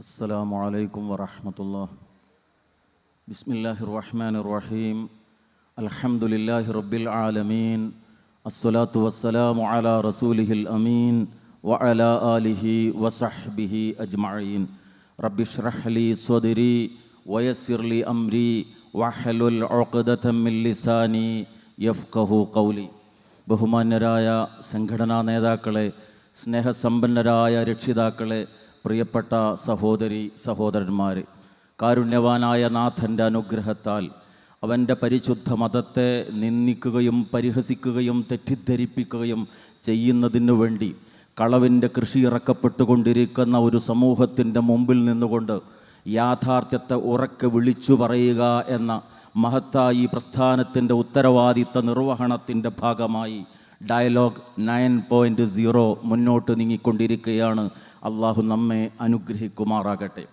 السلام عليكم ورحمة الله بسم الله الرحمن الرحيم الحمد لله رب العالمين الصلاة والسلام على رسوله الأمين وعلى آله وصحبه أجمعين رب اشرح لي صدري ويسر لي أمري واحلل عقدة من لساني يفقه قولي ബഹുമാന്യരായ സംഘടനാ നേതാക്കളെ സ്നേഹസമ്പന്നരായ രക്ഷിതാക്കളെ പ്രിയപ്പെട്ട സഹോദരി സഹോദരന്മാർ കാരുണ്യവാനായ നാഥന്റെ അനുഗ്രഹത്താൽ അവന്റെ പരിശുദ്ധ മതത്തെ നിന്ദിക്കുകയും പരിഹസിക്കുകയും തെറ്റിദ്ധരിപ്പിക്കുകയും ചെയ്യുന്നതിനു വേണ്ടി കളവിന്റെ കൃഷി ഇറക്കപ്പെട്ടുകൊണ്ടിരിക്കുന്ന ഒരു സമൂഹത്തിന്റെ മുമ്പിൽ നിന്നുകൊണ്ട് യാഥാർത്ഥ്യത്തെ ഉറക്കെ വിളിച്ചു പറയുക എന്ന മഹത്തായി പ്രസ്ഥാനത്തിന്റെ ഉത്തരവാദിത്ത നിർവഹണത്തിന്റെ ഭാഗമായി ഡയലോഗ് നയൻ പോയിന്റ് സീറോ മുന്നോട്ട് നീങ്ങിക്കൊണ്ടിരിക്കുകയാണ്. അള്ളാഹു നമ്മെ അനുഗ്രഹിക്കുമാറാകട്ടെ.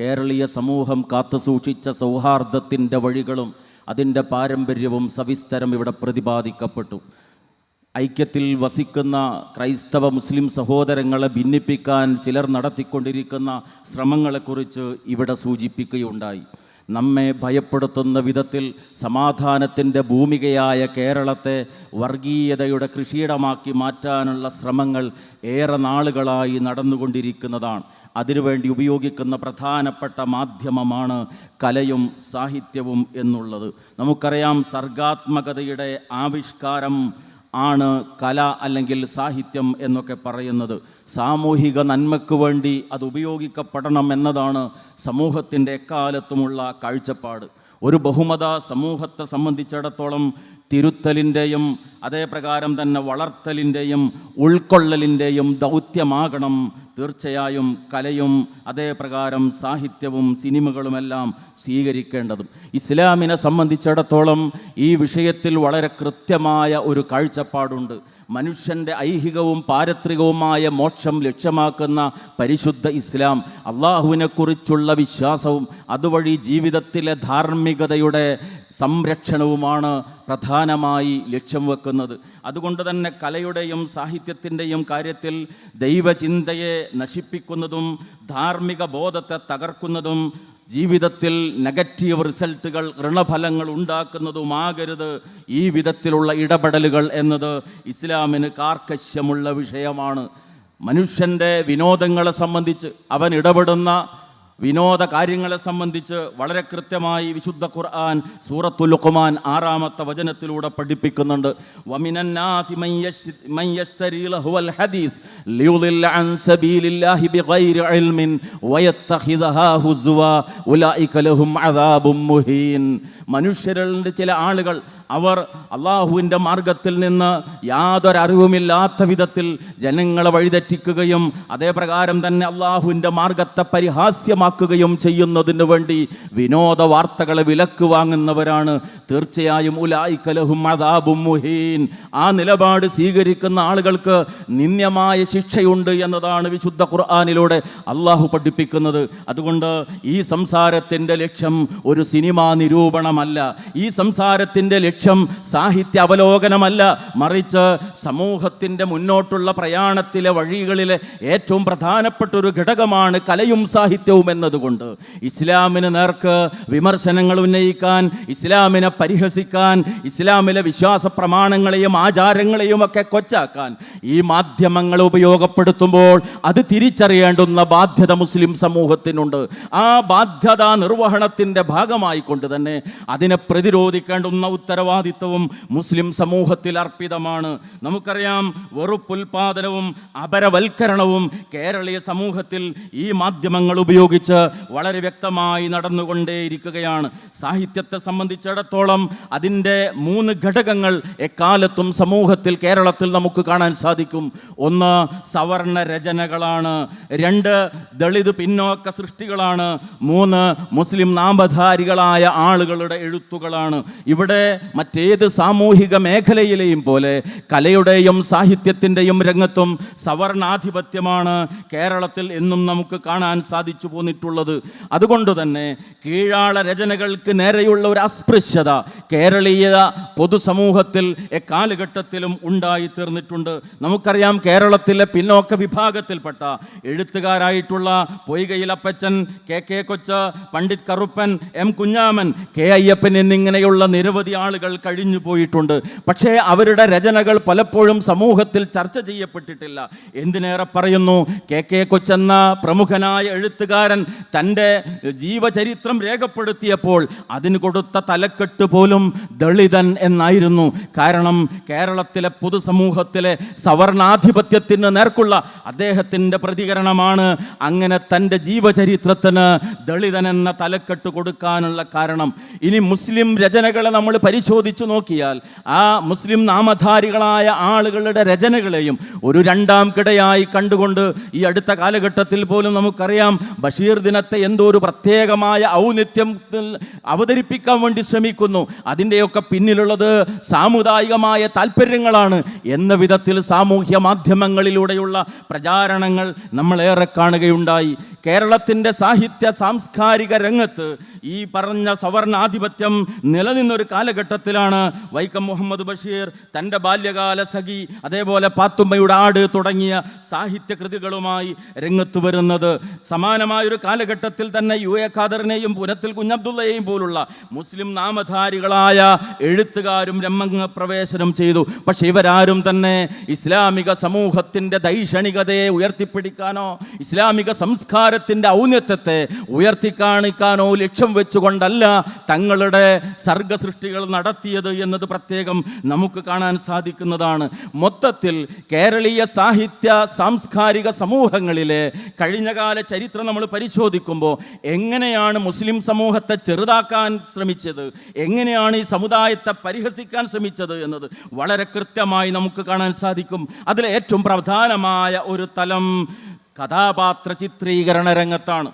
കേരളീയ സമൂഹം കാത്തു സൂക്ഷിച്ച സൗഹാർദ്ദത്തിന്റെ വഴികളും അതിന്റെ പാരമ്പര്യവും സവിസ്തരം ഇവിടെ പ്രതിപാദിക്കപ്പെട്ടു. ഐക്യത്തിൽ വസിക്കുന്ന ക്രൈസ്തവ മുസ്ലിം സഹോദരങ്ങളെ ഭിന്നിപ്പിക്കാൻ ചിലർ നടത്തിക്കൊണ്ടിരിക്കുന്ന ശ്രമങ്ങളെക്കുറിച്ച് ഇവിടെ സൂചിപ്പിക്കുകയുണ്ടായി. നമ്മെ ഭയപ്പെടുത്തുന്ന വിധത്തിൽ സമാധാനത്തിന്റെ ഭൂമികയായ കേരളത്തെ വർഗീയതയുടെ കൃഷിയിടമാക്കി മാറ്റാനുള്ള ശ്രമങ്ങൾ ഏറെ നാളുകളായി നടന്നുകൊണ്ടിരിക്കുന്നതാണ്. അതിനുവേണ്ടി ഉപയോഗിക്കുന്ന പ്രധാനപ്പെട്ട മാധ്യമമാണ് കലയും സാഹിത്യവും എന്നുള്ളത്. നമുക്കറിയാം സർഗാത്മകതയുടെ ആവിഷ്കാരം ആണ് കല അല്ലെങ്കിൽ സാഹിത്യം എന്നൊക്കെ പറയുന്നത്. സാമൂഹിക നന്മയ്ക്ക് വേണ്ടി അത് ഉപയോഗിക്കപ്പെടണം എന്നതാണ് സമൂഹത്തിന്റെ എക്കാലത്തുമുള്ള കാഴ്ചപ്പാട്. ഒരു ബഹുമത സമൂഹത്തെ സംബന്ധിച്ചിടത്തോളം തിരുത്തലിന്റെയും അതേപ്രകാരം തന്നെ വളർത്തലിന്റെയും ഉൾക്കൊള്ളലിന്റെയും ദൗത്യമാകണം തീർച്ചയായും കലയും അതേപ്രകാരം സാഹിത്യവും സിനിമകളുമെല്ലാം സ്വീകരിക്കേണ്ടതും. ഇസ്ലാമിനെ സംബന്ധിച്ചിടത്തോളം ഈ വിഷയത്തിൽ വളരെ കൃത്യമായ ഒരു കാഴ്ചപ്പാടുണ്ട്. മനുഷ്യന്റെ ഐഹികവും പാരത്രികവുമായ മോക്ഷം ലക്ഷ്യമാക്കുന്ന പരിശുദ്ധ ഇസ്ലാം അള്ളാഹുവിനെക്കുറിച്ചുള്ള വിശ്വാസവും അതുവഴി ജീവിതത്തിലെ ധാർമ്മികതയുടെ സംരക്ഷണവുമാണ് പ്രധാനമായി ലക്ഷ്യം വെക്കുന്നത്. അതുകൊണ്ട് തന്നെ കലയുടെയും സാഹിത്യത്തിന്റെയും കാര്യത്തിൽ ദൈവചിന്തയെ നശിപ്പിക്കുന്നതും ധാർമ്മിക ബോധത്തെ തകർക്കുന്നതും ജീവിതത്തിൽ നെഗറ്റീവ് റിസൾട്ടുകൾ ഋണഫലങ്ങൾ ഉണ്ടാക്കുന്നതുമാകരുത്. ഈ വിധത്തിലുള്ള ഇടപെടലുകൾ എന്നത് ഇസ്ലാമിന് കാർക്കശ്യമുള്ള വിഷയമാണ്. മനുഷ്യന്റെ വിനോദങ്ങളെ സംബന്ധിച്ച് അവൻ ഇടപെടുന്ന വിനോദ കാര്യങ്ങളെ സംബന്ധിച്ച് വളരെ കൃത്യമായി വിശുദ്ധ ഖുർആൻ സൂറത്തുൽ ലുഖ്മാൻ ആറാമത്തെ വചനത്തിലൂടെ പഠിപ്പിക്കുന്നുണ്ട്. മനുഷ്യരുടെ ചില ആളുകൾ അവർ അള്ളാഹുവിന്റെ മാർഗത്തിൽ നിന്ന് യാതൊരറിവുമില്ലാത്ത വിധത്തിൽ ജനങ്ങളെ വഴിതെറ്റിക്കുകയും അതേപ്രകാരം തന്നെ അള്ളാഹുവിന്റെ മാർഗത്തെ പരിഹാസ്യമാക്കുകയും ചെയ്യുന്നതിന് വേണ്ടി വിനോദ വാർത്തകളെ വിലക്ക് വാങ്ങുന്നവരാണ്. തീർച്ചയായും ഉലായിക്കലഹും അദാബും മുഹീൻ. ആ നിലപാട് സ്വീകരിക്കുന്ന ആളുകൾക്ക് നിന്ദ്യമായ ശിക്ഷയുണ്ട് എന്നതാണ് വിശുദ്ധ ഖുർആാനിലൂടെ അള്ളാഹു പഠിപ്പിക്കുന്നത്. അതുകൊണ്ട് ഈ സംസാരത്തിന്റെ ലക്ഷ്യം ഒരു സിനിമാ നിരൂപണമല്ല. ഈ സംസാരത്തിന്റെ ലക്ഷ്യം സാഹിത്യ അവലോകനമല്ല മറിച്ച് സമൂഹത്തിന്റെ മുന്നോട്ടുള്ള പ്രയാണത്തിലെ വഴികളിലെ ഏറ്റവും പ്രധാനപ്പെട്ട ഒരു ഘടകമാണ് കലയും സാഹിത്യവും എന്നതുകൊണ്ട്. ഇസ്ലാമിന് നേർക്ക് വിമർശനങ്ങൾ ഉന്നയിക്കാൻ ഇസ്ലാമിനെ പരിഹസിക്കാൻ ഇസ്ലാമിലെ വിശ്വാസ പ്രമാണങ്ങളെയും ആചാരങ്ങളെയും ഒക്കെ കൊച്ചാക്കാൻ ഈ മാധ്യമങ്ങൾ ഉപയോഗപ്പെടുത്തുമ്പോൾ അത് തിരിച്ചറിയേണ്ടുന്ന ബാധ്യത മുസ്ലിം സമൂഹത്തിനുണ്ട്. ആ ബാധ്യത നിർവഹണത്തിന്റെ ഭാഗമായിക്കൊണ്ട് തന്നെ അതിനെ പ്രതിരോധിക്കേണ്ടുന്ന ഉത്തരവാദിത്വവും മുസ്ലിം സമൂഹത്തിൽ അർപ്പിതമാണ്. നമുക്കറിയാം വെറുപ്പുൽപാദനവും അപരവൽക്കരണവും കേരളീയ സമൂഹത്തിൽ ഈ മാധ്യമങ്ങൾ ഉപയോഗിച്ച് വളരെ വ്യക്തമായി നടന്നുകൊണ്ടേയിരിക്കുകയാണ്. സാഹിത്യത്തെ സംബന്ധിച്ചിടത്തോളം അതിന്റെ മൂന്ന് ഘടകങ്ങൾ എക്കാലത്തും സമൂഹത്തിൽ കേരളത്തിൽ നമുക്ക് കാണാൻ സാധിക്കും. ഒന്ന് സവർണ രചനകളാണ്. രണ്ട് ദളിത് പിന്നോക്ക സൃഷ്ടികളാണ്. മൂന്ന് മുസ്ലിം നാമധാരികളായ ആളുകളുടെ എഴുത്തുകളാണ്. ഇവിടെ മറ്റേത് സാമൂഹിക മേഖലയിലെയും പോലെ കലയുടെയും സാഹിത്യത്തിന്റെയും രംഗത്തും സവർണാധിപത്യമാണ് കേരളത്തിൽ എന്നും നമുക്ക് കാണാൻ സാധിച്ചു പോന്നിട്ടുള്ളത്. അതുകൊണ്ട് തന്നെ കീഴാള രചനകൾക്ക് നേരെയുള്ള ഒരു അസ്പൃശ്യത കേരളീയ പൊതുസമൂഹത്തിൽ എക്കാലഘട്ടത്തിലും ഉണ്ടായി തീർന്നിട്ടുണ്ട് നമുക്കറിയാം കേരളത്തിലെ പിന്നോക്ക വിഭാഗത്തിൽപ്പെട്ട എഴുത്തുകാരായിട്ടുള്ള Poikayil Appachan K K Kochu Pandit Karuppan M Kunhaman K Ayyappan എന്നിങ്ങനെയുള്ള നിരവധി ആളുകൾ കഴിഞ്ഞു പോയിട്ടുണ്ട്. പക്ഷേ അവരുടെ രചനകൾ പലപ്പോഴും സമൂഹത്തിൽ ചർച്ച ചെയ്യപ്പെട്ടിട്ടില്ല. എന്തിനേറെ പറയുന്നു? കെ കെ കൊച്ചെന്ന പ്രമുഖനായ എഴുത്തുകാരൻ തന്റെ ജീവചരിത്രം രേഖപ്പെടുത്തിയപ്പോൾ അതിന് കൊടുത്ത തലക്കെട്ട് പോലും ദളിതൻ എന്നായിരുന്നു. കാരണം കേരളത്തിലെ പൊതുസമൂഹത്തിലെ സവർണാധിപത്യത്തിന് നേർക്കുള്ള അദ്ദേഹത്തിന്റെ പ്രതികരണമാണ് അങ്ങനെ തന്റെ ജീവചരിത്രത്തിന് ദളിതൻ എന്ന തലക്കെട്ട് കൊടുക്കാനുള്ള കാരണം. ഇനി മുസ്ലിം രചനകളെ നമ്മൾ പരിശോധിച്ചു നോക്കിയാൽ ആ മുസ്ലിം നാമധാരികളായ ആളുകളുടെ രചനകളെയും ഒരു രണ്ടാം കിടയായി കണ്ടുകൊണ്ട് ഈ അടുത്ത കാലഘട്ടത്തിൽ പോലും നമുക്കറിയാം ബഷീർ ദിനത്തെ എന്തോ ഒരു പ്രത്യേകമായ ഔന്നിത്യം അവതരിപ്പിക്കാൻ വേണ്ടി ശ്രമിക്കുന്നു. അതിന്റെയൊക്കെ പിന്നിലുള്ളത് സാമുദായികമായ താല്പര്യങ്ങളാണ് എന്ന വിധത്തിൽ സാമൂഹ്യ മാധ്യമങ്ങളിലൂടെയുള്ള പ്രചാരണങ്ങൾ നമ്മളേറെ കാണുകയുണ്ടായി. കേരളത്തിന്റെ സാഹിത്യ സാംസ്കാരിക രംഗത്ത് ഈ പറഞ്ഞ സവർണാധിപത്യം നിലനിന്നൊരു കാലഘട്ടത്തിലാണ് വൈക്കം മുഹമ്മദ് ബഷീർ തന്റെ ബാല്യകാല സഖി അതേപോലെ പാത്തുമ്മയുടെ ആട് തുടങ്ങിയ സാഹിത്യ കൃതികളുമായി രംഗത്ത് വരുന്നത്. സമാനമായൊരു കാലഘട്ടത്തിൽ തന്നെ യു എ ഖാദറിനെയും പുനത്തിൽ കുഞ്ഞബ്ദുള്ളയെയും പോലുള്ള മുസ്ലിം നാമധാരികളായ എഴുത്തുകാരും രംഗ പ്രവേശനം ചെയ്തു. പക്ഷെ ഇവരാരും തന്നെ ഇസ്ലാമിക സമൂഹത്തിന്റെ ദൈക്ഷണികതയെ ഉയർത്തിപ്പിടിക്കാനോ ഇസ്ലാമിക സംസ്കാരത്തിന്റെ ഔന്നത്യത്തെ ഉയർത്തിക്കാണിക്കാനോ ലക്ഷ്യം വെച്ചുകൊണ്ടല്ല തങ്ങളുടെ സർഗസൃഷ്ടികൾ നടത്തിയത് എന്നത് പ്രത്യേകം നമുക്ക് കാണാൻ സാധിക്കുന്നതാണ്. മൊത്തത്തിൽ കേരളീയ സാഹിത്യ സാംസ്കാരിക സമൂഹങ്ങളിലെ കഴിഞ്ഞകാല ചരിത്രം നമ്മൾ പരിശോധിക്കുമ്പോൾ എങ്ങനെയാണ് മുസ്ലിം സമൂഹത്തെ ചെറുതാക്കാൻ ശ്രമിച്ചത് എങ്ങനെയാണ് ഈ സമുദായത്തെ പരിഹസിക്കാൻ ശ്രമിച്ചത് എന്നത് വളരെ കൃത്യമായി നമുക്ക് കാണാൻ സാധിക്കും. അതിൽ ഏറ്റവും പ്രധാനമായ ഒരു തലം കഥാപാത്ര ചിത്രീകരണ രംഗത്താണ്.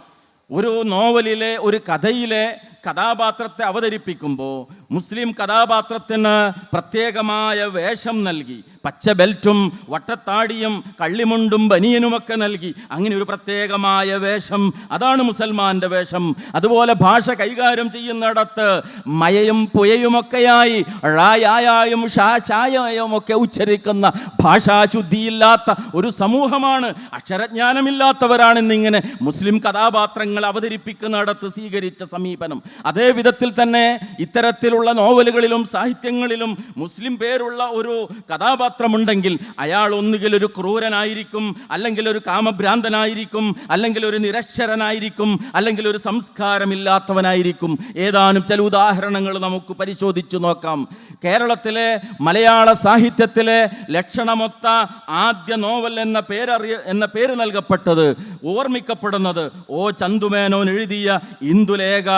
ഒരു നോവലിലെ ഒരു കഥയിലെ കഥാപാത്രത്തെ അവതരിപ്പിക്കുമ്പോൾ മുസ്ലിം കഥാപാത്രത്തിന് പ്രത്യേകമായ വേഷം നൽകി. പച്ച ബെൽറ്റും വട്ടത്താടിയും കള്ളിമുണ്ടും ബനിയനുമൊക്കെ നൽകി. അങ്ങനെ ഒരു പ്രത്യേകമായ വേഷം. അതാണ് മുസൽമാന്റെ വേഷം. അതുപോലെ ഭാഷ കൈകാര്യം ചെയ്യുന്നിടത്ത് മയയും പുയയുമൊക്കെയായി ഴായായും ഷാ ചായയുമൊക്കെ ഉച്ചരിക്കുന്ന ഭാഷാശുദ്ധിയില്ലാത്ത ഒരു സമൂഹമാണ്. അക്ഷരജ്ഞാനമില്ലാത്തവരാണെന്നിങ്ങനെ മുസ്ലിം കഥാപാത്രങ്ങൾ അവതരിപ്പിക്കുന്നിടത്ത് സ്വീകരിച്ച സമീപനം. അതേ വിധത്തിൽ തന്നെ ഇത്തരത്തിലുള്ള നോവലുകളിലും സാഹിത്യങ്ങളിലും മുസ്ലിം പേരുള്ള ഒരു കഥാപാത്രമുണ്ടെങ്കിൽ അയാൾ ഒന്നുകിൽ ഒരു ക്രൂരനായിരിക്കും അല്ലെങ്കിൽ ഒരു കാമഭ്രാന്തനായിരിക്കും അല്ലെങ്കിൽ ഒരു നിരക്ഷരനായിരിക്കും അല്ലെങ്കിൽ ഒരു സംസ്കാരമില്ലാത്തവനായിരിക്കും. ഏതാനും ചില ഉദാഹരണങ്ങൾ നമുക്ക് പരിശോധിച്ചു നോക്കാം. കേരളത്തിലെ മലയാള സാഹിത്യത്തിലെ ലക്ഷണമൊത്ത ആദ്യ നോവൽ എന്ന പേരറിയ എന്ന പേര് നൽകപ്പെട്ടത് ഓർമ്മിക്കപ്പെടുന്നത് ഓ ചന്തുമേനോൻ എഴുതിയ ഇന്ദുലേഖ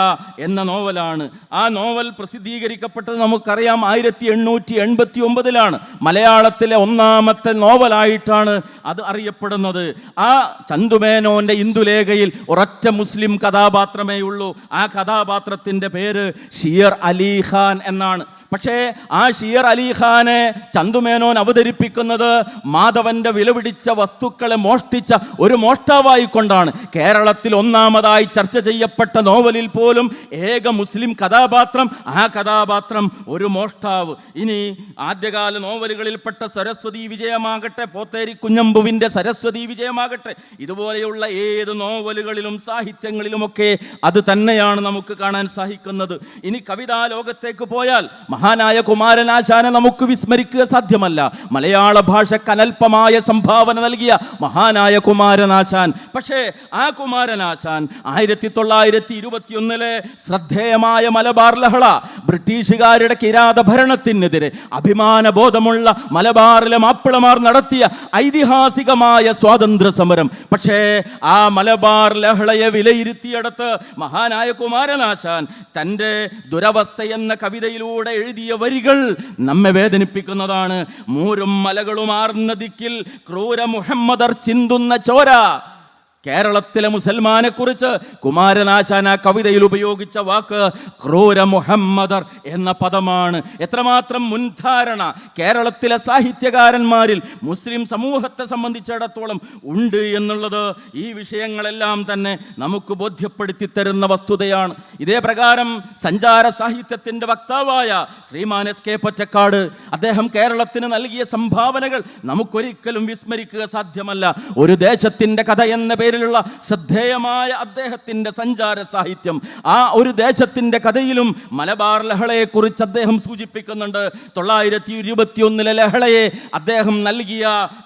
എന്ന നോവലാണ്. ആ നോവൽ പ്രസിദ്ധീകരിക്കപ്പെട്ടത് നമുക്കറിയാം ആയിരത്തി എണ്ണൂറ്റി എൺപത്തി ഒമ്പതിലാണ് മലയാളത്തിലെ ഒന്നാമത്തെ നോവലായിട്ടാണ് അത് അറിയപ്പെടുന്നത്. ആ ചന്തുമേനോന്റെ ഇന്ദുലേഖയിൽ ഒരൊറ്റ മുസ്ലിം കഥാപാത്രമേ ഉള്ളൂ ആ കഥാപാത്രത്തിന്റെ പേര് ഷിയർ അലി ഖാൻ എന്നാണ്. പക്ഷേ ആ ഷിയർ അലിഖാനെ ചന്തുമേനോൻ അവതരിപ്പിക്കുന്നത് മാധവന്റെ വിലപിടിച്ച വസ്തുക്കളെ മോഷ്ടിച്ച ഒരു മോഷ്ടാവായി കൊണ്ടാണ്. കേരളത്തിൽ ഒന്നാമതായി ചർച്ച ചെയ്യപ്പെട്ട നോവലിൽ പോലും ഏക മുസ്ലിം കഥാപാത്രം ആ കഥാപാത്രം ഒരു മോഷ്ടാവ്. ഇനി ആദ്യകാല നോവലുകളിൽപ്പെട്ട സരസ്വതി വിജയമാകട്ടെ പോത്തേരി കുഞ്ഞമ്പുവിന്റെ സരസ്വതി വിജയമാകട്ടെ ഇതുപോലെയുള്ള ഏത് നോവലുകളിലും സാഹിത്യങ്ങളിലുമൊക്കെ അത് തന്നെയാണ് നമുക്ക് കാണാൻ സാധിക്കുന്നത്. ഇനി കവിതാ ലോകത്തേക്ക് പോയാൽ മഹാനായ കുമാരനാശാനെ നമുക്ക് വിസ്മരിക്കുക സാധ്യമല്ല. മലയാള ഭാഷ കനൽപമായ സംഭാവന നൽകിയ മഹാനായ കുമാരനാശാൻ. പക്ഷേ ആ കുമാരനാശാൻ ആയിരത്തി തൊള്ളായിരത്തി ഇരുപത്തിയൊന്നിലെ ശ്രദ്ധേയമായ മലബാർ ലഹള ബ്രിട്ടീഷുകാരുടെ കിരാത ഭരണത്തിനെതിരെ അഭിമാനബോധമുള്ള മലബാറിലെ മാപ്പിളമാർ നടത്തിയ ഐതിഹാസികമായ സ്വാതന്ത്ര്യ സമരം പക്ഷേ ആ മലബാർ ലഹളയെ വിലയിരുത്തിയെടുത്ത് മഹാനായ കുമാരനാശാൻ തന്റെ ദുരവസ്ഥ എന്ന കവിതയിലൂടെ എഴുതിയ വരികൾ നമ്മെ വേദനിപ്പിക്കുന്നതാണ്. മൂരും മലകളുമാർന്ന ദിക്കിൽ ക്രൂര മുഹമ്മദർ ചിന്തുന്ന ചോര. കേരളത്തിലെ മുസൽമാനെ കുറിച്ച് കുമാരനാശാന കവിതയിൽ ഉപയോഗിച്ച വാക്ക് ക്രൂര മുഹമ്മദർ എന്ന പദമാണ്. എത്രമാത്രം മുൻധാരണ കേരളത്തിലെ സാഹിത്യകാരന്മാരിൽ മുസ്ലിം സമൂഹത്തെ സംബന്ധിച്ചിടത്തോളം ഉണ്ട് എന്നുള്ളത് ഈ വിഷയങ്ങളെല്ലാം തന്നെ നമുക്ക് ബോധ്യപ്പെടുത്തി തരുന്ന വസ്തുതയാണ്. ഇതേ പ്രകാരം സഞ്ചാര സാഹിത്യത്തിന്റെ വക്താവായ ശ്രീമാൻ എസ് കെ പൊറ്റക്കാട് അദ്ദേഹം കേരളത്തിന് നൽകിയ സംഭാവനകൾ നമുക്കൊരിക്കലും വിസ്മരിക്കുക സാധ്യമല്ല. ഒരു ദേശത്തിന്റെ കഥ എന്ന പേരിലുള്ള ശ്രദ്ധേയമായ അദ്ദേഹത്തിന്റെ സഞ്ചാര സാഹിത്യം. ആ ഒരു ദേശത്തിന്റെ കഥയിലും മലബാർ ലഹളയെക്കുറിച്ച് അദ്ദേഹം സൂചിപ്പിക്കുന്നുണ്ട്. തൊള്ളായിരത്തി ഇരുപത്തിയൊന്നിലെ ലഹളയെ അദ്ദേഹം നൽകിയ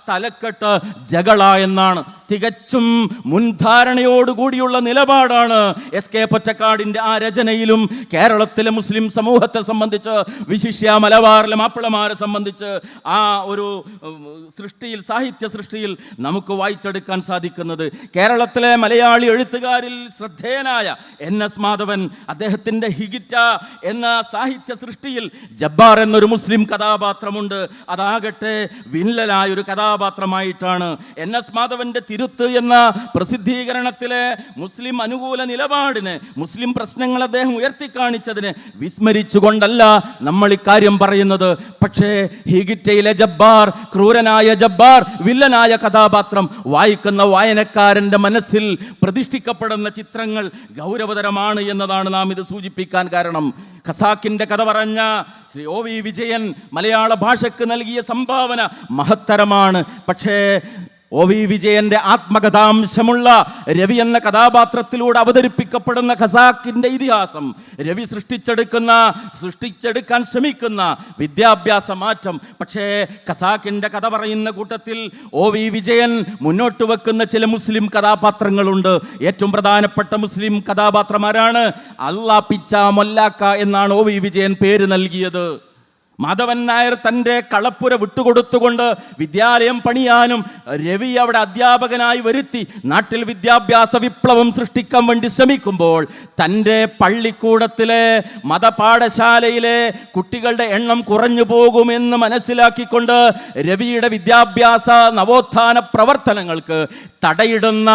തലക്കെട്ട് ജഗള എന്നാണ്. തികച്ചും മുൻധാരണയോടുകൂടിയുള്ള നിലപാടാണ് എസ് കെ പൊറ്റക്കാടിന്റെ ആ രചനയിലും കേരളത്തിലെ മുസ്ലിം സമൂഹത്തെ സംബന്ധിച്ച് വിശിഷ്യ മലബാറിലെ മാപ്പിളമാരെ സംബന്ധിച്ച് ആ ഒരു സൃഷ്ടിയിൽ സാഹിത്യ സൃഷ്ടിയിൽ നമുക്ക് വായിച്ചെടുക്കാൻ സാധിക്കുന്നത്. കേരളത്തിലെ മലയാളി എഴുത്തുകാരിൽ ശ്രദ്ധേയനായ എൻ എസ് മാധവൻ അദ്ദേഹത്തിന്റെ ഹിഗിറ്റ എന്ന സാഹിത്യ സൃഷ്ടിയിൽ ജബ്ബാർ എന്നൊരു മുസ്ലിം കഥാപാത്രമുണ്ട്. അതാകട്ടെ വില്ലലായ ഒരു കഥാപാത്രമായിട്ടാണ് എൻ എസ് മാധവന്റെ തിരുത്ത് എന്ന പ്രസിദ്ധീകരണത്തിലെ മുസ്ലിം അനുകൂല നിലപാടിന് മുസ്ലിം പ്രശ്നങ്ങൾ അദ്ദേഹം ഉയർത്തിക്കാണിച്ചതിന് വിസ്മരിച്ചുകൊണ്ടല്ല നമ്മൾ ഇക്കാര്യം പറയുന്നത്. പക്ഷേ ഹിഗിറ്റയിലെ ജബ്ബാർ ക്രൂരനായ ജബ്ബാർ വില്ലനായ കഥാപാത്രം വായിക്കുന്ന വായനക്കാരന്റെ മനസ്സിൽ പ്രതിഷ്ഠിക്കപ്പെടുന്ന ചിത്രങ്ങൾ ഗൗരവതരമാണ് എന്നതാണ് നാം ഇത് സൂചിപ്പിക്കാൻ കാരണം. ഖസാക്കിന്റെ കഥ പറഞ്ഞ ശ്രീ ഒ വി വിജയൻ മലയാള ഭാഷയ്ക്ക് നൽകിയ സംഭാവന മഹത്തരമാണ്. പക്ഷേ ഒ വി വിജയന്റെ ആത്മകഥാംശമുള്ള രവി എന്ന കഥാപാത്രത്തിലൂടെ അവതരിപ്പിക്കപ്പെടുന്ന ഖസാക്കിന്റെ ഇതിഹാസം രവി സൃഷ്ടിച്ചെടുക്കുന്ന സൃഷ്ടിച്ചെടുക്കാൻ ശ്രമിക്കുന്ന വിദ്യാഭ്യാസ മാറ്റം. പക്ഷേ ഖസാക്കിന്റെ കഥ പറയുന്ന കൂട്ടത്തിൽ ഒ വി വിജയൻ മുന്നോട്ട് വെക്കുന്ന ചില മുസ്ലിം കഥാപാത്രങ്ങളുണ്ട്. ഏറ്റവും പ്രധാനപ്പെട്ട മുസ്ലിം കഥാപാത്രമാരാണ് അള്ളാ പിച്ച മൊല്ലാക്ക എന്നാണ് ഒ വി വിജയൻ പേര് നൽകിയത്. മാധവൻ നായർ തന്റെ കളപ്പുര വിട്ടുകൊടുത്തുകൊണ്ട് വിദ്യാലയം പണിയാനും രവി അവിടെ അധ്യാപകനായി വരുത്തി നാട്ടിൽ വിദ്യാഭ്യാസ വിപ്ലവം സൃഷ്ടിക്കാൻ വേണ്ടി ശ്രമിക്കുമ്പോൾ തന്റെ പള്ളിക്കൂടത്തിലെ മതപാഠശാലയിലെ കുട്ടികളുടെ എണ്ണം കുറഞ്ഞു പോകുമെന്ന് മനസ്സിലാക്കിക്കൊണ്ട് രവിയുടെ വിദ്യാഭ്യാസ നവോത്ഥാന പ്രവർത്തനങ്ങൾക്ക് തടയിടുന്ന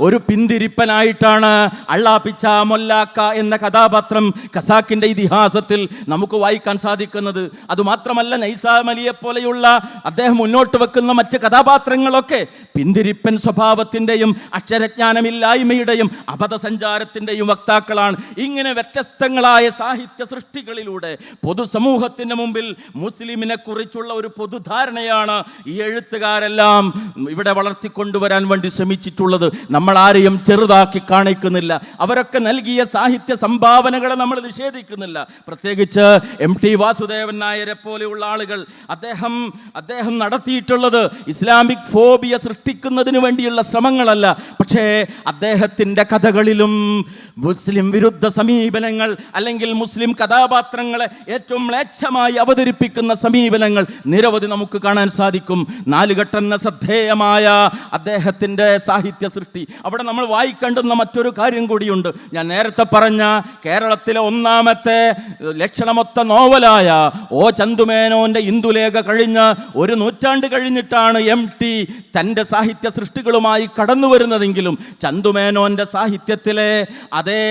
ഒരു പിന്തിരിപ്പനായിട്ടാണ് അള്ളാപ്പിച്ച മൊല്ലാക്ക എന്ന കഥാപാത്രം ഖസാക്കിന്റെ ഇതിഹാസത്തിൽ നമുക്ക് വായിക്കാൻ സാധിക്കുന്നത്. അതുമാത്രമല്ല നൈസാമലിയെ പോലെയുള്ള അദ്ദേഹം മുന്നോട്ട് വെക്കുന്ന മറ്റ് കഥാപാത്രങ്ങളൊക്കെ പിന്തിരിപ്പൻ സ്വഭാവത്തിന്റെയും അക്ഷരജ്ഞാനമില്ലായ്മയുടെയും അബദ്ധസഞ്ചാരത്തിന്റെയും വക്താക്കളാണ്. ഇങ്ങനെ വ്യത്യസ്തങ്ങളായ സാഹിത്യ സൃഷ്ടികളിലൂടെ പൊതുസമൂഹത്തിന് മുമ്പിൽ മുസ്ലിമിനെ കുറിച്ചുള്ള ഒരു പൊതുധാരണയാണ് ഈ എഴുത്തുകാരെല്ലാം ഇവിടെ വളർത്തിക്കൊണ്ടുവരാൻ വേണ്ടി ശ്രമിച്ചിട്ടുള്ളത്. നമ്മൾ ആരെയും ചെറുതാക്കി കാണിക്കുന്നില്ല. അവരൊക്കെ നൽകിയ സാഹിത്യ സംഭാവനകളെ നമ്മൾ നിഷേധിക്കുന്നില്ല. പ്രത്യേകിച്ച് എം ടി വാസുദേവൻ നായരെ പോലെയുള്ള ആളുകൾ അദ്ദേഹം അദ്ദേഹം നടത്തിയിട്ടുള്ളത് ഇസ്ലാമിക് ഫോബിയ സൃഷ്ടിക്കുന്നതിന് വേണ്ടിയുള്ള ശ്രമങ്ങളല്ല. പക്ഷേ അദ്ദേഹത്തിന്റെ കഥകളിലും മുസ്ലിം വിരുദ്ധ സമീപനങ്ങൾ അല്ലെങ്കിൽ മുസ്ലിം കഥാപാത്രങ്ങളെ ഏറ്റവും മ്ലേച്ഛമായി അവതരിപ്പിക്കുന്ന സമീപനങ്ങൾ നിരവധി നമുക്ക് കാണാൻ സാധിക്കും. നാലുകെട്ടെന്ന ശ്രദ്ധേയമായ അദ്ദേഹത്തിന്റെ സാഹിത്യ സൃഷ്ടി. അവിടെ നമ്മൾ വായിക്കേണ്ടുന്ന മറ്റൊരു കാര്യം കൂടിയുണ്ട്. ഞാൻ നേരത്തെ പറഞ്ഞ കേരളത്തിലെ ഒന്നാമത്തെ ലക്ഷണമൊത്ത നോവലായ ഓ ചന്തുമേനോന്റെ ഇന്ദുലേഖ കഴിഞ്ഞ് ഒരു നൂറ്റാണ്ട് കഴിഞ്ഞിട്ടാണ് എം ടി തന്റെ സാഹിത്യ സൃഷ്ടികളുമായി കടന്നു വരുന്നതെങ്കിലും ചന്തുമേനോന്റെ സാഹിത്യത്തിലെ അതേ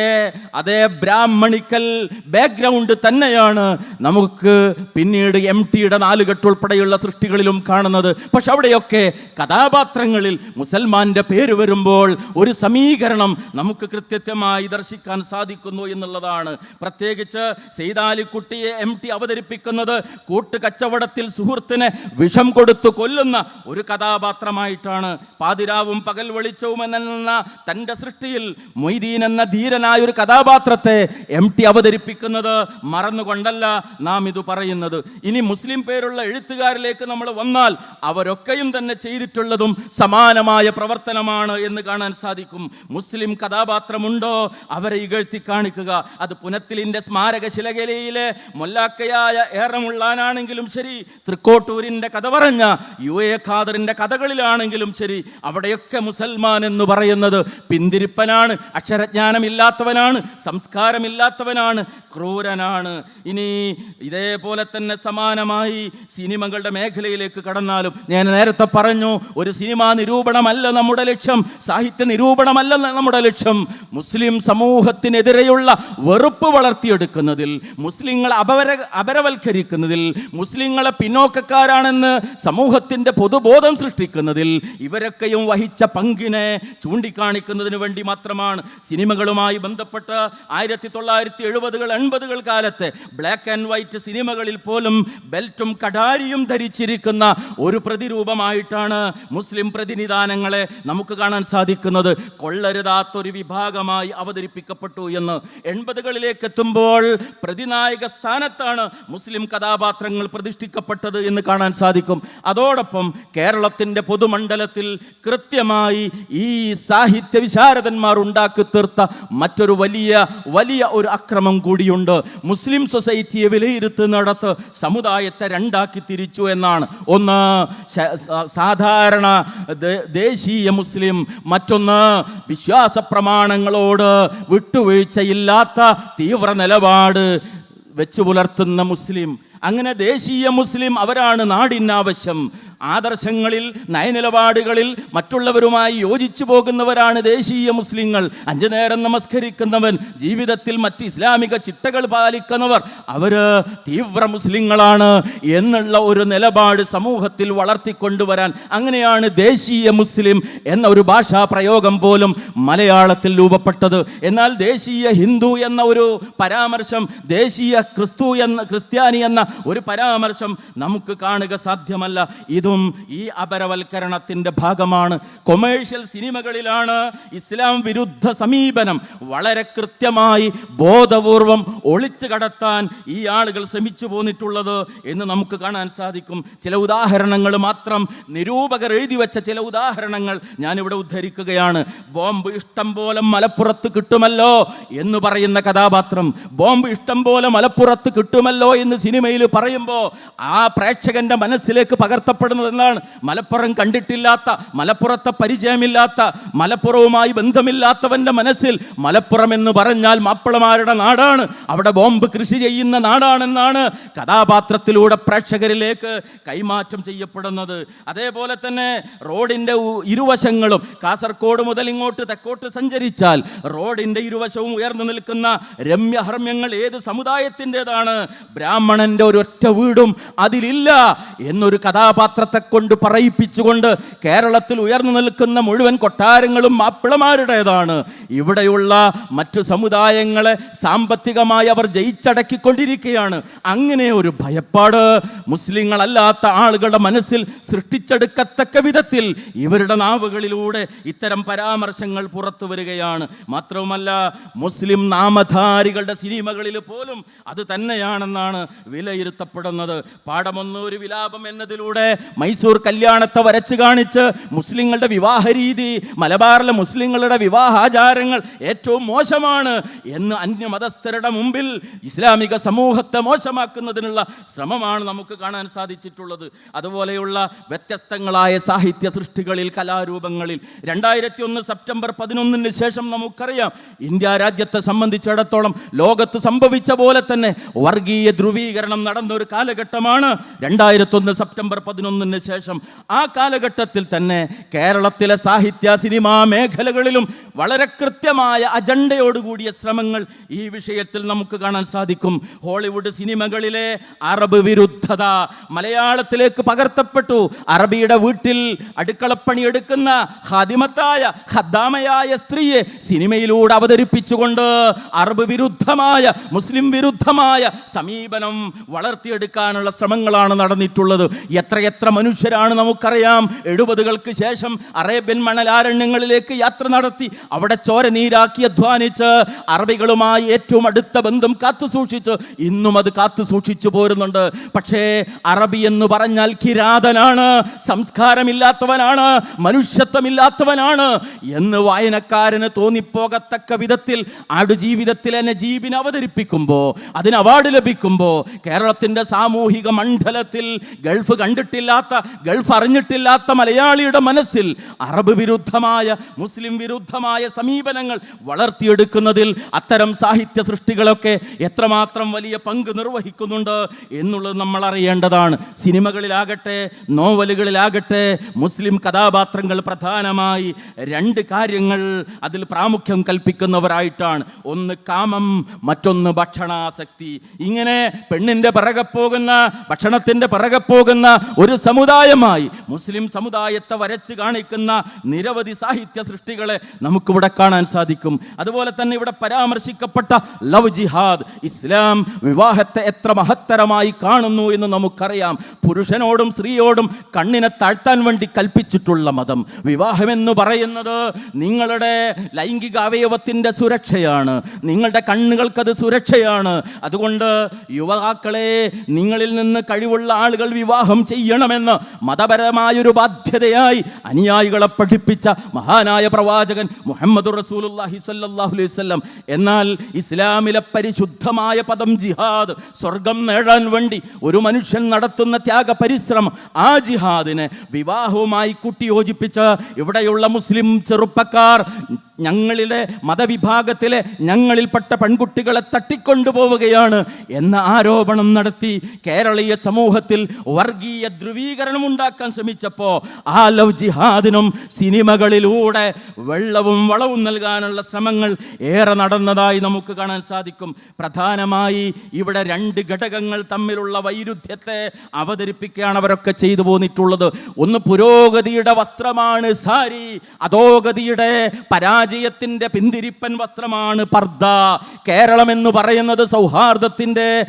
അതേ ബ്രാഹ്മണിക്കൽ ബാക്ക്ഗ്രൗണ്ട് തന്നെയാണ് നമുക്ക് പിന്നീട് എം ടിയുടെ നാലുകെട്ട് ഉൾപ്പെടെയുള്ള സൃഷ്ടികളിലും കാണുന്നത്. പക്ഷെ അവിടെയൊക്കെ കഥാപാത്രങ്ങളിൽ മുസൽമാന്റെ പേര് വരുമ്പോൾ ഒരു സമീകരണം നമുക്ക് കൃത്യമായി ദർശിക്കാൻ സാധിക്കുന്നു എന്നുള്ളതാണ്. പ്രത്യേകിച്ച് സെയ്താലിക്കുട്ടിയെ എം ടി അവതരിപ്പിക്കുന്നത് കൂട്ടുകച്ചവടത്തിൽ സുഹൃത്തിനെ വിഷം കൊടുത്തു കൊല്ലുന്ന ഒരു കഥാപാത്രമായിട്ടാണ് പാതിരാവും പകൽ വെളിച്ചവും എന്ന തന്റെ സൃഷ്ടിയിൽ മൊയ്തീൻ എന്ന ധീരനായ ഒരു കഥാപാത്രത്തെ എം ടി അവതരിപ്പിക്കുന്നത് മറന്നുകൊണ്ടല്ല നാം ഇത് പറയുന്നത്. ഇനി മുസ്ലിം പേരുള്ള എഴുത്തുകാരിലേക്ക് നമ്മൾ വന്നാൽ അവരൊക്കെയും തന്നെ ചെയ്തിട്ടുള്ളതും സമാനമായ പ്രവർത്തനമാണ് എന്ന് കാണാൻ സാധിക്കും. മുസ്ലിം കഥാപാത്രമുണ്ടോ? അവരെ ഇകഴ്ത്തി കാണിക്കുക. അത് പുനത്തിലിന്റെ സ്മാരക ശിലകലയിലെ മൊല്ലാക്കയായ ഏറമുള്ളാനാണെങ്കിലും ശരി തൃക്കോട്ടൂരിന്റെ കഥ പറഞ്ഞ യു എ ഖാദറിന്റെ കഥകളിലാണെങ്കിലും ശരി അവിടെയൊക്കെ മുസൽമാൻ എന്ന് പറയുന്നത് പിന്തിരിപ്പനാണ് അക്ഷരജ്ഞാനമില്ലാത്തവനാണ് സംസ്കാരമില്ലാത്തവനാണ് ക്രൂരനാണ്. ഇനി ഇതേപോലെ തന്നെ സമാനമായി സിനിമകളുടെ മേഖലയിലേക്ക് കടന്നാലും ഞാൻ നേരത്തെ പറഞ്ഞു ഒരു സിനിമാ നിരൂപണമല്ല നമ്മുടെ ലക്ഷ്യം സാഹിത്യ നിരൂപണമല്ല നമ്മുടെ ലക്ഷ്യം. മുസ്ലിം സമൂഹത്തിനെതിരെയുള്ള വെറുപ്പ് വളർത്തിയെടുക്കുന്നതിൽ മുസ്ലിങ്ങളെ അപര അപരവൽക്കരിക്കുന്നതിൽ മുസ്ലിങ്ങളെ പിന്നോക്കക്കാരാണെന്ന് സമൂഹത്തിന്റെ പൊതുബോധം സൃഷ്ടിക്കുന്നതിൽ ഇവരൊക്കെയും വഹിച്ച പങ്കിനെ ചൂണ്ടിക്കാണിക്കുന്നതിന് വേണ്ടി മാത്രമാണ് സിനിമകളുമായി ബന്ധപ്പെട്ട് ആയിരത്തി തൊള്ളായിരത്തി എഴുപതുകൾ എൺപതുകൾ കാലത്തെ ബ്ലാക്ക് ആൻഡ് വൈറ്റ് സിനിമകളിൽ പോലും ബെൽറ്റും കടാരിയും ധരിച്ചിരിക്കുന്ന ഒരു പ്രതിരൂപമായിട്ടാണ് മുസ്ലിം പ്രതിനിധാനങ്ങളെ നമുക്ക് കാണാൻ സാധിക്കുന്നത്. കൊള്ളരുതാത്തൊരു വിഭാഗമായി അവതരിപ്പിക്കപ്പെട്ടു എന്ന് എൺപതുകളിലേക്ക് എത്തുമ്പോൾ പ്രതിനായക സ്ഥാനത്താണ് മുസ്ലിം കഥാപാത്രങ്ങൾ പ്രതിഷ്ഠിക്കപ്പെട്ടത് എന്ന് കാണാൻ സാധിക്കും. അതോടൊപ്പം കേരളത്തിന്റെ പൊതുമണ്ഡലത്തിൽ കൃത്യമായി ഈ സാഹിത്യ വിശാരദന്മാർ ഉണ്ടാക്കി തീർത്ത മറ്റൊരു വലിയ വലിയ ഒരു അക്രമം കൂടിയുണ്ട്. മുസ്ലിം സൊസൈറ്റിയെ വിലയിരുത്തുന്നിടത്ത് സമുദായത്തെ രണ്ടാക്കി തിരിച്ചു എന്നാണ്. ഒന്ന് സാധാരണ ദേശീയ മുസ്ലിം മറ്റൊന്ന് വിശ്വാസ പ്രമാണങ്ങളോട് വിട്ടുവീഴ്ചയില്ലാത്ത തീവ്ര നിലപാട്. വെച്ചു പുലർത്തുന്ന മുസ്ലിം അങ്ങനെ ദേശീയ മുസ്ലിം അവരാണ് നാടിനാവശ്യം. ആദർശങ്ങളിൽ നയനിലപാടുകളിൽ മറ്റുള്ളവരുമായി യോജിച്ചു പോകുന്നവരാണ് ദേശീയ മുസ്ലിങ്ങൾ. അഞ്ചു നേരം നമസ്കരിക്കുന്നവൻ ജീവിതത്തിൽ മറ്റ് ഇസ്ലാമിക ചിട്ടകൾ പാലിക്കുന്നവർ അവർ തീവ്ര മുസ്ലിങ്ങളാണ് എന്നുള്ള ഒരു നിലപാട് സമൂഹത്തിൽ വളർത്തിക്കൊണ്ടുവരാൻ അങ്ങനെയാണ് ദേശീയ മുസ്ലിം എന്ന ഒരു ഭാഷാ പ്രയോഗം പോലും മലയാളത്തിൽ രൂപപ്പെട്ടത്. എന്നാൽ ദേശീയ ഹിന്ദു എന്ന ഒരു പരാമർശം ദേശീയ ക്രിസ്തു എന്ന ക്രിസ്ത്യാനി എന്ന ഒരു പരാമർശം നമുക്ക് കാണുക സാധ്യമല്ല. ഇതും ഈ അപരവൽക്കരണത്തിന്റെ ഭാഗമാണ്. കൊമേഴ്ഷ്യൽ സിനിമകളിലാണ് ഇസ്ലാം വിരുദ്ധ സമീപനം. വളരെ കൃത്യമായി ബോധപൂർവം ഒളിച്ചു കടത്താൻ ഈ ആളുകൾ ശ്രമിച്ചു പോന്നിട്ടുള്ളത് എന്ന് നമുക്ക് കാണാൻ സാധിക്കും. ചില ഉദാഹരണങ്ങൾ മാത്രം നിരൂപകർ എഴുതി വെച്ച ചില ഉദാഹരണങ്ങൾ ഞാനിവിടെ ഉദ്ധരിക്കുകയാണ്. ബോംബ് ഇഷ്ടം പോലെ മലപ്പുറത്ത് കിട്ടുമല്ലോ എന്ന് പറയുന്ന കഥാപാത്രം. ബോംബ് ഇഷ്ടം പോലെ മലപ്പുറത്ത് കിട്ടുമല്ലോ എന്ന് സിനിമയിൽ പറയുമ്പോൾ ആ പ്രേക്ഷകന്റെ മനസ്സിലേക്ക് പകർത്തപ്പെടുന്നത് എന്നാണ് മലപ്പുറം കണ്ടിട്ടില്ലാത്ത മലപ്പുറത്തെ പരിചയമില്ലാത്ത മലപ്പുറവുമായി ബന്ധമില്ലാത്തവന്റെ മനസ്സിൽ മലപ്പുറം എന്ന് പറഞ്ഞാൽ മാപ്പിളമാരുടെ നാടാണ്. അവിടെ ബോംബ് കൃഷി ചെയ്യുന്ന നാടാണെന്നാണ് കഥാപാത്രത്തിലൂടെ പ്രേക്ഷകരിലേക്ക് കൈമാറ്റം ചെയ്യപ്പെടുന്നത്. അതേപോലെ തന്നെ റോഡിന്റെ ഇരുവശങ്ങളും കാസർഗോഡ് മുതൽ ഇങ്ങോട്ട് തെക്കോട്ട് സഞ്ചരിച്ചാൽ റോഡിന്റെ ഇരുവശവും ഉയർന്നു നിൽക്കുന്ന രമ്യഹർമ്മ്യങ്ങൾ ഏത് സമുദായത്തിന്റെതാണ്? ബ്രാഹ്മണന്റെ ഒരൊറ്റ വീടും അതിലില്ല എന്നൊരു കഥാപാത്രത്തെ കൊണ്ട് പറയിപ്പിച്ചുകൊണ്ട് കേരളത്തിൽ ഉയർന്നു നിൽക്കുന്ന മുഴുവൻ കൊട്ടാരങ്ങളും മാപ്പിളമാരുടേതാണ് ഇവിടെയുള്ള മറ്റു സമുദായങ്ങളെ സാമ്പത്തികമായി അവർ ജയിച്ചടക്കിക്കൊണ്ടിരിക്കുകയാണ്. അങ്ങനെ ഒരു ഭയപ്പാട് മുസ്ലിങ്ങളല്ലാത്ത ആളുകളുടെ മനസ്സിൽ സൃഷ്ടിച്ചെടുക്കത്തക്ക വിധത്തിൽ ഇവരുടെ നാവുകളിലൂടെ ഇത്തരം പരാമർശങ്ങൾ പുറത്തു വരികയാണ്. മാത്രവുമല്ല മുസ്ലിം നാമധാരികളുടെ സിനിമകളിൽ പോലും അത് തന്നെയാണെന്നാണ് വിലയിരുത്തപ്പെടുന്നത്. പാഠമൊന്ന് വിലാപം എന്നതിലൂടെ മൈസൂർ കല്യാണത്തെ വരച്ച് കാണിച്ച് മുസ്ലിങ്ങളുടെ വിവാഹ രീതി മലബാറിലെ മുസ്ലിങ്ങളുടെ വിവാഹാചാരങ്ങൾ ഏറ്റവും മോശമാണ് എന്ന് അന്യമതസ്ഥരുടെ മുമ്പിൽ ഇസ്ലാമിക സമൂഹത്തെ മോശമാക്കുന്നതിനുള്ള ശ്രമമാണ് നമുക്ക് കാണാൻ സാധിച്ചിട്ടുള്ളത്. അതുപോലെയുള്ള വ്യത്യസ്തങ്ങളായ സാഹിത്യ സൃഷ്ടികളിൽ കലാരൂപങ്ങളിൽ രണ്ടായിരത്തി ഒന്ന് സെപ്റ്റംബർ പതിനൊന്നിന് ശേഷം നമുക്കറിയാം ഇന്ത്യ രാജ്യത്തെ സംബന്ധിച്ചിടത്തോളം ലോകത്ത് സംഭവിച്ച പോലെ തന്നെ വർഗീയ ധ്രുവീകരണം നടന്ന ഒരു കാലഘട്ടമാണ്. രണ്ടായിരത്തൊന്ന് സെപ്റ്റംബർ പതിനൊന്നിന് ശേഷം ആ കാലഘട്ടത്തിൽ തന്നെ കേരളത്തിലെ സാഹിത്യ സിനിമാ മേഖലകളിലും വളരെ കൃത്യമായ അജണ്ടയോടുകൂടിയ ശ്രമങ്ങൾ ഈ വിഷയത്തിൽ നമുക്ക് കാണാൻ സാധിക്കും. ഹോളിവുഡ് സിനിമകളിലെ അറബ് വിരുദ്ധത മലയാളത്തിലേക്ക് പകർത്തപ്പെട്ടു. അറബിയുടെ വീട്ടിൽ അടുക്കളപ്പണി എടുക്കുന്ന ഹാദിമത്തായ ഹദ്ദാമയായ സ്ത്രീയെ സിനിമയിലൂടെ അവതരിപ്പിച്ചുകൊണ്ട് അറബ് വിരുദ്ധമായ മുസ്ലിം വിരുദ്ധമായ സമീപനം വളർത്തിയെടുക്കാനുള്ള ശ്രമങ്ങളാണ് നടന്നിട്ടുള്ളത്. എത്രയെത്ര മനുഷ്യരാണ് നമുക്കറിയാം. എഴുപതുകൾക്ക് ശേഷം അറേബ്യൻ മണലാരണ്യങ്ങളിലേക്ക് യാത്ര നടത്തി. അവിടെ ചോര നീരാക്കി അധ്വാനിച്ച് അറബികളുമായി ഏറ്റവും അടുത്ത ബന്ധം കാത്തു സൂക്ഷിച്ച്. ഇന്നും അത് കാത്തു സൂക്ഷിച്ചു പോരുന്നുണ്ട്. പക്ഷേ അറബി എന്ന് പറഞ്ഞാൽ കിരാതനാണ് സംസ്കാരമില്ലാത്തവനാണ് മനുഷ്യത്വമില്ലാത്തവനാണ് എന്ന് വായനക്കാരന് തോന്നിപ്പോകത്തക്ക വിധത്തിൽ ആടുജീവിതത്തിൽ എന്നെ ജീവിനെ അവതരിപ്പിക്കുമ്പോൾ അതിന് അവാർഡ് ലഭിക്കുമ്പോൾ കേരള കേരളത്തിന്റെ സാമൂഹിക മണ്ഡലത്തിൽ ഗൾഫ് കണ്ടിട്ടില്ലാത്ത ഗൾഫ് അറിഞ്ഞിട്ടില്ലാത്ത മലയാളിയുടെ മനസ്സിൽ അറബ് വിരുദ്ധമായ മുസ്ലിം വിരുദ്ധമായ സമീപനങ്ങൾ വളർത്തിയെടുക്കുന്നതിൽ അത്തരം സാഹിത്യ സൃഷ്ടികളൊക്കെ എത്രമാത്രം വലിയ പങ്ക് നിർവഹിക്കുന്നുണ്ട് എന്നുള്ളത് നമ്മൾ അറിയേണ്ടതാണ്. സിനിമകളിലാകട്ടെ നോവലുകളിലാകട്ടെ മുസ്ലിം കഥാപാത്രങ്ങൾ പ്രധാനമായി രണ്ട് കാര്യങ്ങൾ അതിൽ പ്രാമുഖ്യം കൽപ്പിക്കുന്നവരായിട്ടാണ്. ഒന്ന് കാമം മറ്റൊന്ന് ഭക്ഷണാസക്തി. ഇങ്ങനെ പെണ്ണിന്റെ പിറകെ പോകുന്ന ഭക്ഷണത്തിന്റെ പിറകെ പോകുന്ന ഒരു സമുദായമായി മുസ്ലിം സമുദായത്തെ വരച്ച് കാണിക്കുന്ന നിരവധി സാഹിത്യ സൃഷ്ടികളെ നമുക്കിവിടെ കാണാൻ സാധിക്കും. അതുപോലെ തന്നെ ഇവിടെ പരാമർശിക്കപ്പെട്ട ലവ് ജിഹാദ് ഇസ്ലാം വിവാഹത്തെ എത്ര മഹത്തരമായി കാണുന്നു എന്ന് നമുക്കറിയാം. പുരുഷനോടും സ്ത്രീയോടും കണ്ണിനെ താഴ്ത്താൻ വേണ്ടി കൽപ്പിച്ചിട്ടുള്ള മതം. വിവാഹമെന്ന് പറയുന്നത് നിങ്ങളുടെ ലൈംഗിക അവയവത്തിന്റെ സുരക്ഷയാണ്. നിങ്ങളുടെ കണ്ണുകൾക്കത് സുരക്ഷയാണ്. അതുകൊണ്ട് യുവാക്കളെ നിങ്ങളിൽ നിന്ന് കഴിവുള്ള ആളുകൾ വിവാഹം ചെയ്യണമെന്ന് മതപരമായൊരു ബാധ്യതയായി അനുയായികളെ പഠിപ്പിച്ച മഹാനായ പ്രവാചകൻ മുഹമ്മദ് റസൂലുല്ലാഹി സ്വല്ലല്ലാഹു അലൈഹി വസല്ലം. എന്നാൽ ഇസ്ലാമിലെ പരിശുദ്ധമായ പദം ജിഹാദ് സ്വർഗം നേടാൻ വേണ്ടി ഒരു മനുഷ്യൻ നടത്തുന്ന ത്യാഗ പരിശ്രമം ആ ജിഹാദിനെ വിവാഹവുമായി കൂട്ടിയോജിപ്പിച്ച് ഇവിടെയുള്ള മുസ്ലിം ചെറുപ്പക്കാർ ഞങ്ങളിലെ മതവിഭാഗത്തിലെ ഞങ്ങളിൽപ്പെട്ട പെൺകുട്ടികളെ തട്ടിക്കൊണ്ടുപോവുകയാണ് എന്ന ആരോപണം നടത്തി കേരളീയ സമൂഹത്തിൽ വർഗീയ ധ്രുവീകരണം ഉണ്ടാക്കാൻ ശ്രമിച്ചപ്പോൾ ആ ലവ് ജിഹാദിനും സിനിമകളിലൂടെ വെള്ളവും വളവും നൽകാനുള്ള ശ്രമങ്ങൾ ഏറെ നടന്നതായി നമുക്ക് കാണാൻ സാധിക്കും. പ്രധാനമായി ഇവിടെ രണ്ട് ഘടകങ്ങൾ തമ്മിലുള്ള വൈരുദ്ധ്യത്തെ അവതരിപ്പിക്കുകയാണ് അവരൊക്കെ ചെയ്തു പോന്നിട്ടുള്ളത്. ഒന്ന് പുരോഗതിയുടെ വസ്ത്രമാണ് സാരി അധോഗതിയുടെ പരാജയത്തിന്റെ പിന്തിരിപ്പൻ വസ്ത്രമാണ് പർദ്ദ. കേരളം എന്ന് പറയുന്നത് സൗഹാർദ്ദത്തിന്റെ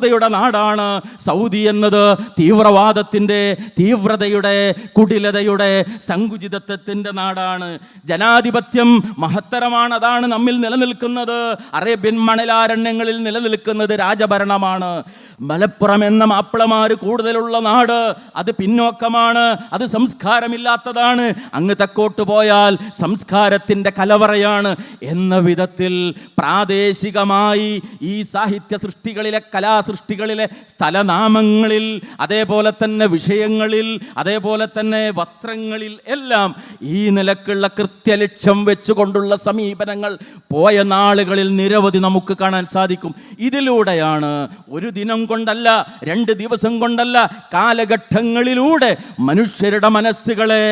സഹിഷ്ണുതയുടെ നാടാണ്. സൗദി എന്നത് തീവ്രവാദത്തിന്റെ തീവ്രതയുടെ കുടിലതയുടെ സങ്കുചിതത്വത്തിന്റെ നാടാണ്. ജനാധിപത്യം മഹത്തരമാണ് അതാണ് നമ്മിൽ നിലനിൽക്കുന്നത്. അറേബ്യൻ മണലാരണ്യങ്ങളിൽ നിലനിൽക്കുന്നത് രാജഭരണമാണ്. മലപ്പുറം എന്ന മാപ്പിളമാർ കൂടുതലുള്ള നാട് അത് പിന്നോക്കമാണ് അത് സംസ്കാരമില്ലാത്തതാണ്. അങ്ങ് തെക്കോട്ട് പോയാൽ സംസ്കാരത്തിന്റെ കലവറയാണ്. എന്ന വിധത്തിൽ പ്രാദേശികമായി ഈ സാഹിത്യ സൃഷ്ടികളിലെ കലാസൃഷ്ടികളിലെ സ്ഥലനാമങ്ങളിൽ അതേപോലെ തന്നെ വിഷയങ്ങളിൽ അതേപോലെ തന്നെ വസ്ത്രങ്ങളിൽ എല്ലാം ഈ നിലക്കുള്ള കൃത്യലക്ഷ്യം വെച്ചുകൊണ്ടുള്ള സമീപനങ്ങൾ പോയ നാളുകളിൽ നിരവധി നമുക്ക് കാണാൻ സാധിക്കും. ഇതിലൂടെയാണ് ഒരു ദിനം കൊണ്ടല്ല രണ്ട് ദിവസം കൊണ്ടല്ല കാലഘട്ടങ്ങളിലൂടെ മനുഷ്യരുടെ മനസ്സുകളെ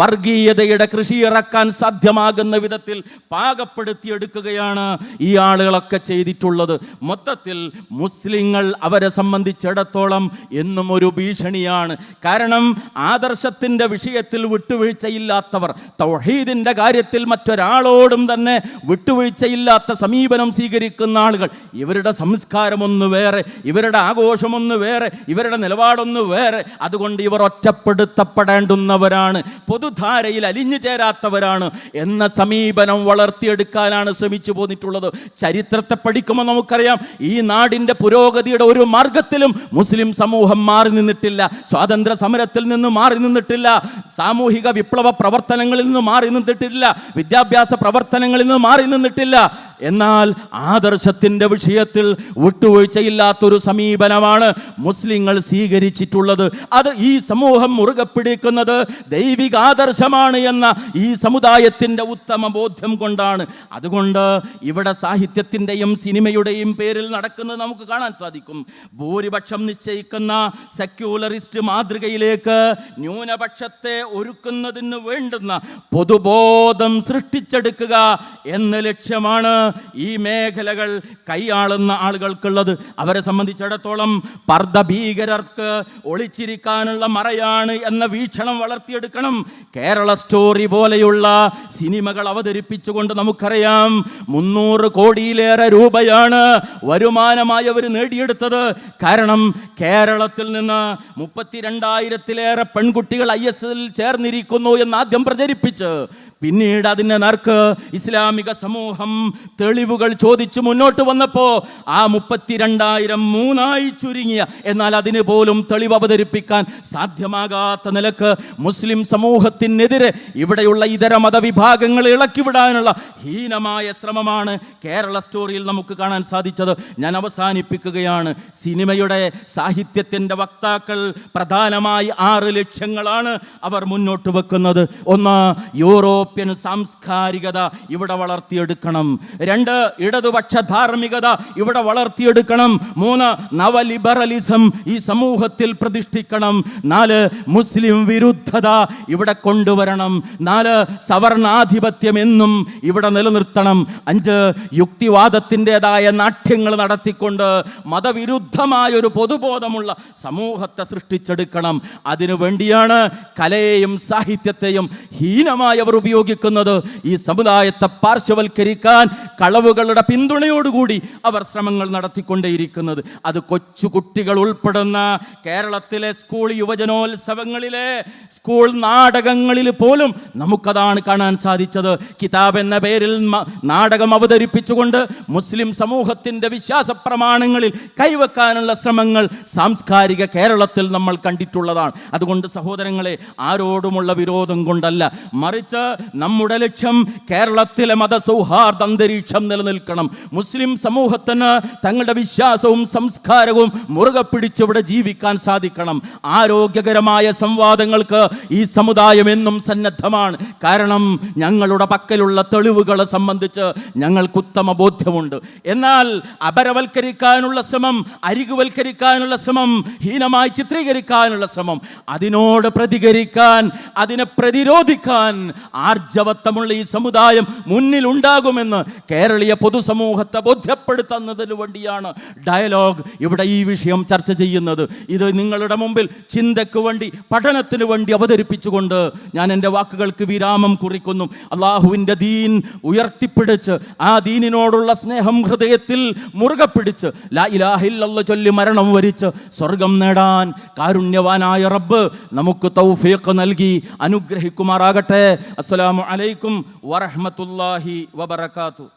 വർഗീയതയുടെ കൃഷി ഇറക്കാൻ സാധ്യമാകുന്ന വിധത്തിൽ പാകപ്പെടുത്തിയെടുക്കുകയാണ് ഈ ആളുകളൊക്കെ ചെയ്തിട്ടുള്ളത്. മൊത്തത്തിൽ മുസ്ലിങ്ങൾ അവരെ സംബന്ധിച്ചിടത്തോളം എന്നും ഒരു ഭീഷണിയാണ്. കാരണം ആദർശത്തിന്റെ വിഷയത്തിൽ വിട്ടുവീഴ്ചയില്ലാത്തവർ തൗഹീദിന്റെ കാര്യത്തിൽ മറ്റൊരാളോടും തന്നെ വിട്ടുവീഴ്ചയില്ലാത്ത സമീപനം സ്വീകരിക്കുന്ന ആളുകൾ ഇവരുടെ സംസ്കാരമൊന്ന് വേറെ ഇവരുടെ ആഘോഷമൊന്ന് വേറെ ഇവരുടെ നിലപാടൊന്ന് വേറെ. അതുകൊണ്ട് ഇവർ ഒറ്റപ്പെടുത്തപ്പെടേണ്ടുന്നവരാണ് പൊതുധാരയിൽ അലിഞ്ഞു ചേരാത്തവരാണ് എന്ന സമീപനം വളർത്തിയെടുക്കാനാണ് ശ്രമിച്ചു പോന്നിട്ടുള്ളത്. ചരിത്രത്തെ പഠിക്കുമ്പോൾ നമുക്കറിയാം ഈ നാടിന്റെ പുരോഗതിയുടെ ഒരു മാർഗത്തിലും മുസ്ലിം സമൂഹം മാറി നിന്നിട്ടില്ല. സ്വാതന്ത്ര്യ സമരത്തിൽ നിന്ന് മാറി നിന്നിട്ടില്ല. സാമൂഹിക വിപ്ലവ പ്രവർത്തനങ്ങളിൽ നിന്ന് മാറി നിന്നിട്ടില്ല. വിദ്യാഭ്യാസ പ്രവർത്തനങ്ങളിൽ നിന്ന് മാറി നിന്നിട്ടില്ല. എന്നാൽ ആദർശത്തിന്റെ വിഷയത്തിൽ വിട്ടുവീഴ്ചയില്ലാത്തൊരു സമീപനമാണ് മുസ്ലിങ്ങൾ സ്വീകരിച്ചിട്ടുള്ളത്. അത് ഈ സമൂഹം മുറുകെ പിടിക്കുന്നത് ദൈവിക ആദർശമാണ് എന്ന ഈ സമുദായത്തിന്റെ ഉത്തമ ബോധ്യം കൊണ്ടാണ്. അതുകൊണ്ട് ഇവിടെ സാഹിത്യത്തിന്റെയും സിനിമയുടെയും പേരിൽ നടക്കുന്നത് നമുക്ക് കാണാൻ സാധിക്കും. ഭൂരിപക്ഷം നിശ്ചയിക്കുന്ന സെക്യുലറിസ്റ്റ് മാതൃകയിലേക്ക് ന്യൂനപക്ഷത്തെ ഒരുക്കുന്നതിന് വേണ്ടുന്ന പൊതുബോധം സൃഷ്ടിച്ചെടുക്കുക എന്ന ലക്ഷ്യമാണ് ഈ മേഖലകൾ കൈയാളുന്ന ആളുകൾക്കുള്ളത്. അവരെ സംബന്ധിച്ചിടത്തോളം പർദ്ധ ഭീകരർക്ക് ഒളിച്ചിരിക്കാനുള്ള മറയാണ് എന്ന വീക്ഷണം വളർത്തിയെടുക്കണം. കേരള സ്റ്റോറി പോലെയുള്ള സിനിമകൾ അവതരിപ്പിച്ചുകൊണ്ട് നമുക്കറിയാം മുന്നൂറ് കോടിയിലേറെ രൂപയാണ് വരുമാനമായി അവർ നേടിയെടുത്തത് കാരണം കേരളത്തിൽ നിന്ന് മുപ്പത്തിരണ്ടായിരത്തിലേറെ പെൺകുട്ടികൾ ഐ എസ് എൽ ചേർന്നിരിക്കുന്നു എന്ന് ആദ്യം പ്രചരിപ്പിച്ച്. പിന്നീട് അതിനെ നേർക്ക് ഇസ്ലാമിക സമൂഹം തെളിവുകൾ ചോദിച്ചു മുന്നോട്ട് വന്നപ്പോൾ ആ മുപ്പത്തിരണ്ടായിരം മൂന്നായി ചുരുങ്ങിയ. എന്നാൽ അതിന് പോലും തെളിവ് അവതരിപ്പിക്കാൻ സാധ്യമാകാത്ത നിലയ്ക്ക് മുസ്ലിം സമൂഹത്തിനെതിരെ ഇവിടെയുള്ള ഇതര മതവിഭാഗങ്ങൾ ഇളക്കിവിടാനുള്ള ഹീനമായ ശ്രമമാണ് കേരള സ്റ്റോറിയിൽ നമുക്ക് കാണാൻ സാധിച്ചത്. ഞാൻ അവസാനിപ്പിക്കുകയാണ്. സിനിമയുടെ സാഹിത്യത്തിന്റെ വക്താക്കൾ? പ്രധാനമായി ആറ് ലക്ഷ്യങ്ങളാണ് അവർ മുന്നോട്ട് വെക്കുന്നത്. ഒന്ന് യൂറോപ്യൻ സാംസ്കാരികത ഇവിടെ വളർത്തിയെടുക്കണം. രണ്ട് ഇടതുപക്ഷ ധാർമ്മികത ഇവിടെ വളർത്തിയെടുക്കണം. മൂന്ന് നവലിബറലിസം ഈ സമൂഹത്തിൽ പ്രതിഷ്ഠിക്കണം. നാല് മുസ്ലിം വിരുദ്ധത ഇവിടെ കൊണ്ടുവരണം. നാല് സവർണാധിപത്യം എന്നും ഇവിടെ നിലനിർത്തണം. അഞ്ച് യുക്തിവാദത്തിന്റെതായ നാട്യങ്ങൾ നടത്തിക്കൊണ്ട് മതവിരുദ്ധമായ ഒരു പൊതുബോധമുള്ള സമൂഹത്തെ സൃഷ്ടിച്ചെടുക്കണം. അതിനു വേണ്ടിയാണ് കലയെയും സാഹിത്യത്തെയും ഹീനമായി അവർ ഉപയോഗിക്കുന്നത്. ഈ സമുദായത്തെ പാർശ്വവൽക്കരിക്കാൻ കളവുകളുടെ പിന്തുണയോടുകൂടി അവർ ശ്രമങ്ങൾ നടത്തിക്കൊണ്ടേയിരിക്കുന്നത്. അത് കൊച്ചുകുട്ടികൾ ഉൾപ്പെടുന്ന കേരളത്തിലെ സ്കൂൾ യുവജനോത്സവങ്ങളിലെ സ്കൂൾ നാടകങ്ങളിൽ പോലും നമുക്കതാണ് കാണാൻ സാധിച്ചത്. കിതാബ് എന്ന പേരിൽ നാടകം അവതരിപ്പിച്ചുകൊണ്ട് മുസ്ലിം സമൂഹത്തിന്റെ വിശ്വാസ പ്രമാണങ്ങളിൽ കൈവെക്കാനുള്ള ശ്രമങ്ങൾ സാംസ്കാരിക കേരളത്തിൽ നമ്മൾ കണ്ടിട്ടുള്ളതാണ്. അതുകൊണ്ട് സഹോദരങ്ങളെ ആരോടുമുള്ള വിരോധം കൊണ്ടല്ല. മറിച്ച് നമ്മുടെ ലക്ഷ്യം കേരളത്തിലെ മതസൗഹാർദ്ദ അന്തരീക്ഷം നിലനിൽക്കണം. മുസ്ലിം സമൂഹത്തിന് തങ്ങളുടെ വിശ്വാസവും സംസ്കാരവും മുറുകെ പിടിച്ചിവിടെ ജീവിക്കാൻ സാധിക്കണം. ആരോഗ്യകരമായ സംവാദങ്ങൾക്ക് ഈ സമുദായം എന്നും സന്നദ്ധമാണ്. കാരണം ഞങ്ങളുടെ പക്കലുള്ള തെളിവുകളെ സംബന്ധിച്ച് ഞങ്ങൾക്ക് ഉത്തമ ബോധ്യമുണ്ട്. എന്നാൽ അപരവൽക്കരിക്കാനുള്ള ശ്രമം അരികുവൽക്കരിക്കാനുള്ള ശ്രമം ഹീനമായി ചിത്രീകരിക്കാനുള്ള ശ്രമം. അതിനോട് പ്രതികരിക്കാൻ അതിനെ പ്രതിരോധിക്കാൻ ആർജവത്വമുള്ള ഈ സമുദായം മുന്നിൽ ഉണ്ടാകുമെന്ന് കേരളീയ പൊതുസമൂഹത്തെ ബോധ്യപ്പെടുത്തുന്നതിന് വേണ്ടിയാണ് ഡയലോഗ് ഇവിടെ ഈ വിഷയം ചർച്ച ചെയ്യുന്നത്. ഇത് നിങ്ങളുടെ മുമ്പിൽ ചിന്തയ്ക്ക് വേണ്ടി പഠനത്തിന് വേണ്ടി അവതരിപ്പിച്ചുകൊണ്ട് ഞാൻ എന്റെ വാക്കുകൾക്ക് വിരാമം കുറിക്കുന്നു. അള്ളാഹുവിന്റെ ദീൻ ഉയർത്തിപ്പിടിച്ച് ആ ദീനിനോടുള്ള സ്നേഹം ഹൃദയത്തിൽ മുറുകെ പിടിച്ച് ലാ ഇലാഹില്ല ചൊല്ലി മരണം വരിച്ച് സ്വർഗം നേടാൻ കാരുണ്യവാനായ റബ്ബ് നമുക്ക് തൗഫീഖ് നൽകി അനുഗ്രഹിക്കുമാറാകട്ടെ. അസ്സലാമു അലൈക്കും വറഹ്മത്തുള്ളാഹി വബറകാതുഹു.